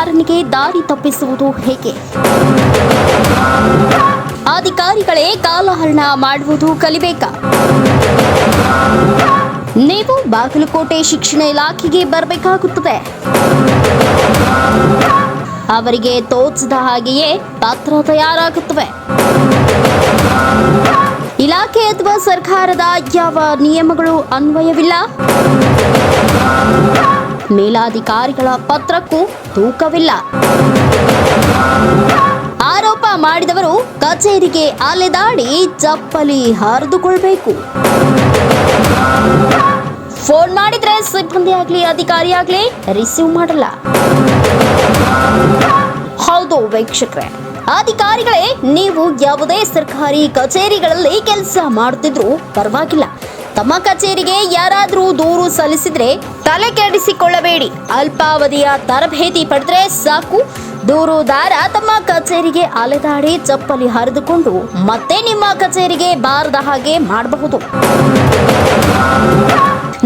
ದೂರುದಾರನಿಗೆ ದಾರಿ ತಪ್ಪಿಸುವುದು ಹೇಗೆ? ಅಧಿಕಾರಿಗಳೇ ಕಾಲಹರಣ ಮಾಡುವುದು ಕಲಿಬೇಕಾ? ನೀವು ಬಾಗಲಕೋಟೆ ಶಿಕ್ಷಣ ಇಲಾಖೆಗೆ ಬರಬೇಕಾಗುತ್ತದೆ. ಅವರಿಗೆ ತೋಚಿದ ಹಾಗೆಯೇ ಪಾತ್ರ ತಯಾರಾಗುತ್ತವೆ. ಇಲಾಖೆ ಅಥವಾ ಸರ್ಕಾರದ ಯಾವ ನಿಯಮಗಳು ಅನ್ವಯವಿಲ್ಲ? ಮೇಲಾಧಿಕಾರಿಗಳ ಪತ್ರಕ್ಕೂ ತೂಕವಿಲ್ಲ. ಆರೋಪ ಮಾಡಿದವರು ಕಚೇರಿಗೆ ಅಲೆದಾಡಿ ಚಪ್ಪಲಿ ಹರಿದುಕೊಳ್ಬೇಕು. ಫೋನ್ ಮಾಡಿದ್ರೆ ಸಿಬ್ಬಂದಿ ಆಗ್ಲಿ, ಅಧಿಕಾರಿ ಆಗ್ಲಿ, ರಿಸೀವ್ ಮಾಡಲ್ಲ. ಹೌದು ವೀಕ್ಷಕರೇ, ಅಧಿಕಾರಿಗಳೇ, ನೀವು ಯಾವುದೇ ಸರ್ಕಾರಿ ಕಚೇರಿಗಳಲ್ಲಿ ಕೆಲಸ ಮಾಡುತ್ತಿದ್ರು ಪರವಾಗಿಲ್ಲ. ತಮ್ಮ ಕಚೇರಿಗೆ ಯಾರಾದರೂ ದೂರು ಸಲ್ಲಿಸಿದ್ರೆ ತಲೆ ಕೆಡಿಸಿಕೊಳ್ಳಬೇಡಿ. ಅಲ್ಪಾವಧಿಯ ತರಬೇತಿ ಪಡೆದ್ರೆ ಸಾಕು. ದೂರುದಾರ ತಮ್ಮ ಕಚೇರಿಗೆ ಅಲೆದಾಡಿ ಚಪ್ಪಲಿ ಹರಿದುಕೊಂಡು ಮತ್ತೆ ನಿಮ್ಮ ಕಚೇರಿಗೆ ಬಾರದ ಹಾಗೆ ಮಾಡಬಹುದು.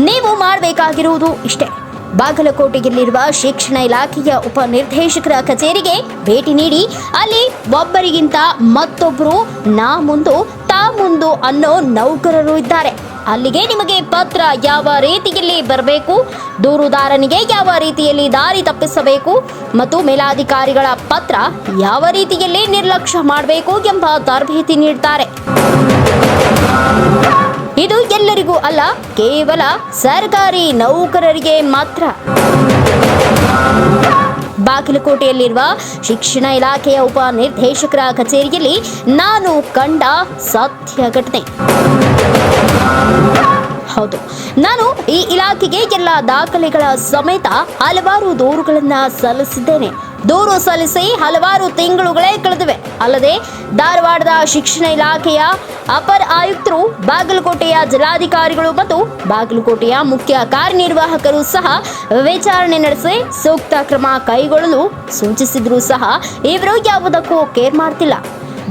ನೀವು ಮಾಡಬೇಕಾಗಿರುವುದು ಇಷ್ಟೇ. ಬಾಗಲಕೋಟೆಯಲ್ಲಿರುವ ಶಿಕ್ಷಣ ಇಲಾಖೆಯ ಉಪನಿರ್ದೇಶಕರ ಕಚೇರಿಗೆ ಭೇಟಿ ನೀಡಿ ಅಲ್ಲಿ ಒಬ್ಬರಿಗಿಂತ ಮತ್ತೊಬ್ಬರು ನಾ ಮುಂದು, ತಾ ಮುಂದು ಅನ್ನೋ ನೌಕರರು ಇದ್ದಾರೆ. ಅಲ್ಲಿಗೆ ನಿಮಗೆ ಪತ್ರ ಯಾವ ರೀತಿಯಲ್ಲಿ ಬರಬೇಕು? ದೂರುದಾರನಿಗೆ ಯಾವ ರೀತಿಯಲ್ಲಿ ದಾರಿ ತಪ್ಪಿಸಬೇಕು? ಮತ್ತು ಮೇಲಾಧಿಕಾರಿಗಳ ಪತ್ರ ಯಾವ ರೀತಿಯಲ್ಲಿ ನಿರ್ಲಕ್ಷ್ಯ ಮಾಡಬೇಕು ಎಂಬ ತರಬೇತಿ ನೀಡುತ್ತಾರೆ ಇದು ಎಲ್ಲರಿಗೂ ಅಲ್ಲ, ಕೇವಲ ಸರ್ಕಾರಿ ನೌಕರರಿಗೆ ಮಾತ್ರ. ಬಾಗಲಕೋಟೆಯಲ್ಲಿರುವ ಶಿಕ್ಷಣ ಇಲಾಖೆಯ ಉಪ ನಿರ್ದೇಶಕರ ಕಚೇರಿಯಲ್ಲಿ ನಾನು ಕಂಡ ಸತ್ಯ ಘಟನೆ. ಹೌದು. ನಾನು ಈ ಇಲಾಖೆಗೆ ಎಲ್ಲ ದಾಖಲೆಗಳ ಸಮೇತ ಹಲವಾರು ದೂರುಗಳನ್ನ ಸಲ್ಲಿಸಿದ್ದೇನೆ. ದೂರು ಸಲ್ಲಿಸಿ ಹಲವಾರು ತಿಂಗಳುಗಳೇ ಕಳೆದಿವೆ. ಅಲ್ಲದೆ, ಧಾರವಾಡದ ಶಿಕ್ಷಣ ಇಲಾಖೆಯ ಅಪರ ಆಯುಕ್ತರು, ಬಾಗಲಕೋಟೆಯ ಜಿಲ್ಲಾಧಿಕಾರಿಗಳು ಮತ್ತು ಬಾಗಲಕೋಟೆಯ ಮುಖ್ಯ ಕಾರ್ಯನಿರ್ವಾಹಕರು ಸಹ ವಿಚಾರಣೆ ನಡೆಸಿ ಸೂಕ್ತ ಕ್ರಮ ಕೈಗೊಳ್ಳಲು ಸೂಚಿಸಿದ್ರು ಸಹ ಇವರು ಯಾವುದಕ್ಕೂ ಕೇರ್ ಮಾಡ್ತಿಲ್ಲ.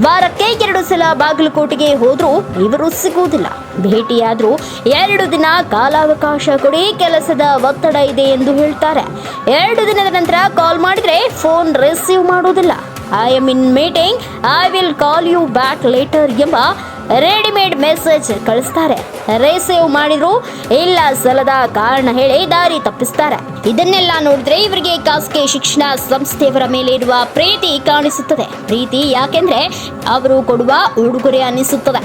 ವಾರಕ್ಕೆ ಎರಡು ಸಲ ಬಾಗಲಕೋಟೆಗೆ ಹೋದ್ರೂ ಇವರು ಸಿಗುವುದಿಲ್ಲ. ಭೇಟಿಯಾದ್ರೂ ಎರಡು ದಿನ ಕಾಲಾವಕಾಶ ಕೊಡಿ ಕೆಲಸದ ಒತ್ತಡ ಇದೆ ಎಂದು ಹೇಳ್ತಾರೆ. ಎರಡು ದಿನದ ನಂತರ ಕಾಲ್ ಮಾಡಿದ್ರೆ ಫೋನ್ ರಿಸೀವ್ ಮಾಡುವುದಿಲ್ಲ. I am in meeting I will call you back later ಎಂಬ ರೆಡಿಮೇಡ್ ಮೆಸೇಜ್ ಕಳಿಸ್ತಾರೆ. ರೇಸೇವ್ ಮಾಡಿದ್ರು ಇಲ್ಲ ಸಲದ ಕಾರಣ ಹೇಳಿ ದಾರಿ ತಪ್ಪಿಸ್ತಾರೆ. ಇದನ್ನೆಲ್ಲ ನೋಡಿದ್ರೆ ಇವರಿಗೆ ಖಾಸಗಿ ಶಿಕ್ಷಣ ಸಂಸ್ಥೆಯವರ ಮೇಲೆ ಇರುವ ಪ್ರೀತಿ ಕಾಣಿಸುತ್ತದೆ. ಪ್ರೀತಿ ಯಾಕೆಂದ್ರೆ ಅವರು ಕೊಡುವ ಉಡುಗೊರೆ ಅನ್ನಿಸುತ್ತದೆ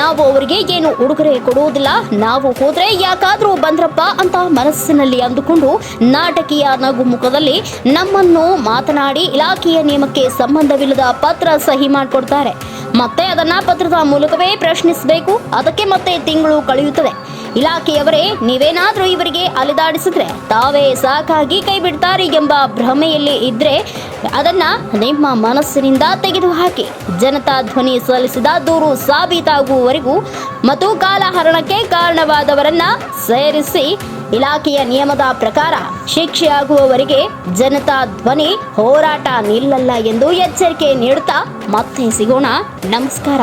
ನಾವು ಅವರಿಗೆ ಏನು ಉಡುಗೊರೆ ಕೊಡುವುದಿಲ್ಲ, ನಾವು ಹೋದ್ರೆ ಯಾಕಾದ್ರೂ ಬಂದ್ರಪ್ಪ ಅಂತ ಮನಸ್ಸಿನಲ್ಲಿ ಅಂದುಕೊಂಡು ನಾಟಕೀಯ ನಗು ಮುಖದಲ್ಲಿ ನಮ್ಮನ್ನು ಮಾತನಾಡಿ ಇಲಾಖೆಯ ನಿಯಮಕ್ಕೆ ಸಂಬಂಧವಿಲ್ಲದ ಪತ್ರ ಸಹಿ ಮಾಡಿಕೊಡ್ತಾರೆ. ಮತ್ತೆ ಅದನ್ನ ಪತ್ರದ ಮೂಲಕವೇ ಪ್ರಶ್ನಿಸಬೇಕು. ಅದಕ್ಕೆ ಮತ್ತೆ ತಿಂಗಳು ಕಳೆಯುತ್ತದೆ ಇಲಾಖೆಯವರೇ, ನೀವೇನಾದರೂ ಇವರಿಗೆ ಅಲೆದಾಡಿಸಿದ್ರೆ ತಾವೇ ಸಾಕಾಗಿ ಕೈ ಬಿಡ್ತಾರೆ ಎಂಬ ಭ್ರಮೆಯಲ್ಲಿ ಇದ್ರೆ ಅದನ್ನ ನಿಮ್ಮ ಮನಸ್ಸಿನಿಂದ ತೆಗೆದುಹಾಕಿ. ಜನತಾ ಧ್ವನಿ ಸಲ್ಲಿಸಿದ ದೂರು ಸಾಬೀತಾಗುವವರೆಗೂ ಮತ್ತು ಕಾಲಹರಣಕ್ಕೆ ಕಾರಣವಾದವರನ್ನ ಸೇರಿಸಿ ಇಲಾಖೆಯ ನಿಯಮದ ಪ್ರಕಾರ ಶಿಕ್ಷೆಯಾಗುವವರಿಗೆ ಜನತಾ ಧ್ವನಿ ಹೋರಾಟ ನಿಲ್ಲಲ್ಲ ಎಂದು ಎಚ್ಚರಿಕೆ ನೀಡುತ್ತಾ ಮತ್ತೆ ಸಿಗೋಣ. ನಮಸ್ಕಾರ.